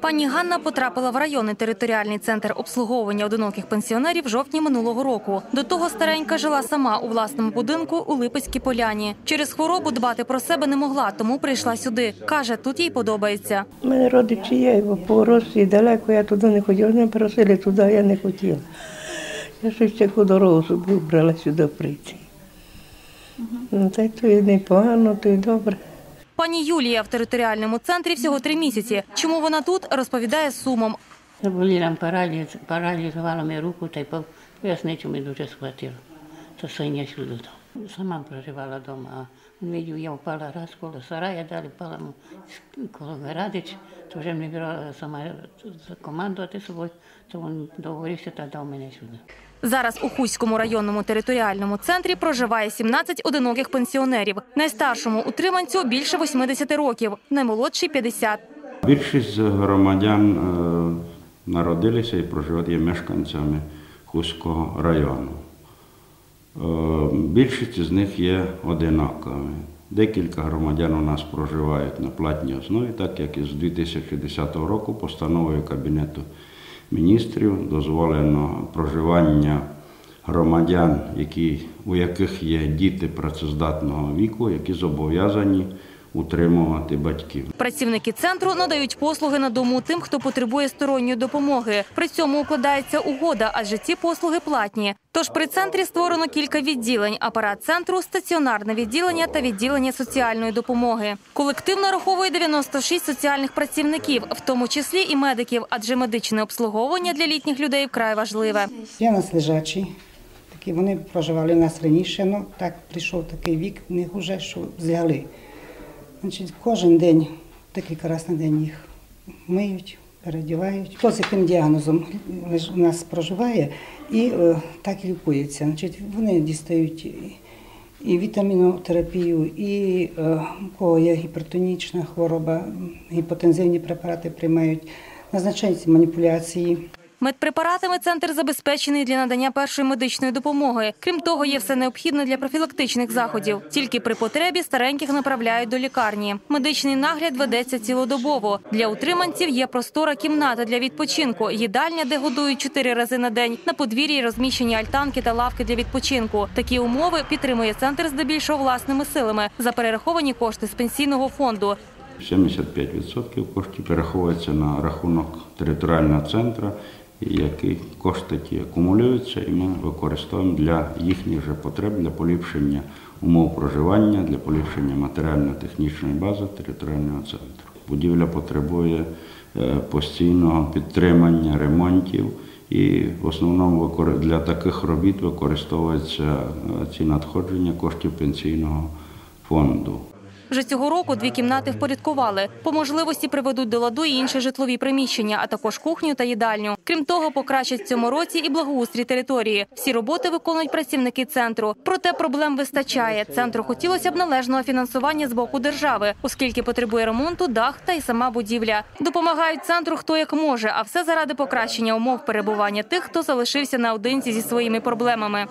Пані Ганна потрапила в районний територіальний центр обслуговування одиноких пенсіонерів в жовтні минулого року. До того старенька жила сама у власному будинку у Липецькій поляні. Через хворобу дбати про себе не могла, тому прийшла сюди. Каже, тут їй подобається. У мене родичі є, бо по Росії далеко, я туди не хотіла. Мене просили туди, я не хотіла. Я щось таку дорогу собі вбрала сюди прийти. Ну, та й то і непогано, то й добре. Пані Юлія в територіальному центрі всього три місяці. Чому вона тут, розповідає з сумом. Заболіла параліз, паралізувала мені руку та й по поясницю мені дуже схватило. То синя сюди. Сама проживала вдома, видів, я впала раз коло сарая, далі впала ну, коло Градич, то вже не брала сама командувати собою, то він договорився та дав мене сюди. Зараз у Хуському районному територіальному центрі проживає 17 одиноких пенсіонерів. Найстаршому утриманцю більше 80 років, наймолодший 50. Більшість громадян е, народилися і проживають є мешканцями Хуського району. Е, Більшість з них є одинаковими. Декілька громадян у нас проживають на платній основі, так як із 2010 року постановою Кабінету міністрів дозволено проживання громадян, які, у яких є діти працездатного віку, які зобов'язані утримувати батьків. Працівники центру надають послуги на дому тим, хто потребує сторонньої допомоги. При цьому укладається угода, адже ці послуги платні. Тож при центрі створено кілька відділень: апарат центру, стаціонарне відділення та відділення соціальної допомоги. Колектив нараховує 96 соціальних працівників, в тому числі і медиків, адже медичне обслуговування для літніх людей вкрай важливе. Є у нас лежачі, такі вони проживали у нас раніше, ну так прийшов такий вік, в них вже що взяли. Значить, кожен день, разів на день їх миють, переодівають. Хто з яким діагнозом у нас проживає і е, так і лікується. Значить, вони дістають і, і вітамінотерапію, і е, у кого є гіпертонічна хвороба, гіпотензивні препарати приймають, назначаються маніпуляції. Медпрепаратами центр забезпечений для надання першої медичної допомоги. Крім того, є все необхідне для профілактичних заходів. Тільки при потребі стареньких направляють до лікарні. Медичний нагляд ведеться цілодобово. Для утриманців є простора кімната для відпочинку, їдальня, де годують чотири рази на день. На подвір'ї розміщені альтанки та лавки для відпочинку. Такі умови підтримує центр здебільшого власними силами за перераховані кошти з пенсійного фонду. 75% коштів переховується на рахунок територіального центру, які кошти акумулюються, і ми використовуємо для їхніх же потреб, для поліпшення умов проживання, для поліпшення матеріально-технічної бази територіального центру. Будівля потребує е, постійного підтримання, ремонтів. І в основному для таких робіт використовуються е, ці надходження коштів пенсійного фонду. Вже цього року дві кімнати впорядкували. По можливості приведуть до ладу і інші житлові приміщення, а також кухню та їдальню. Крім того, покращать в цьому році і благоустрій території. Всі роботи виконують працівники центру. Проте проблем вистачає. Центру хотілося б належного фінансування з боку держави, оскільки потребує ремонту дах та й сама будівля. Допомагають центру хто як може, а все заради покращення умов перебування тих, хто залишився наодинці зі своїми проблемами.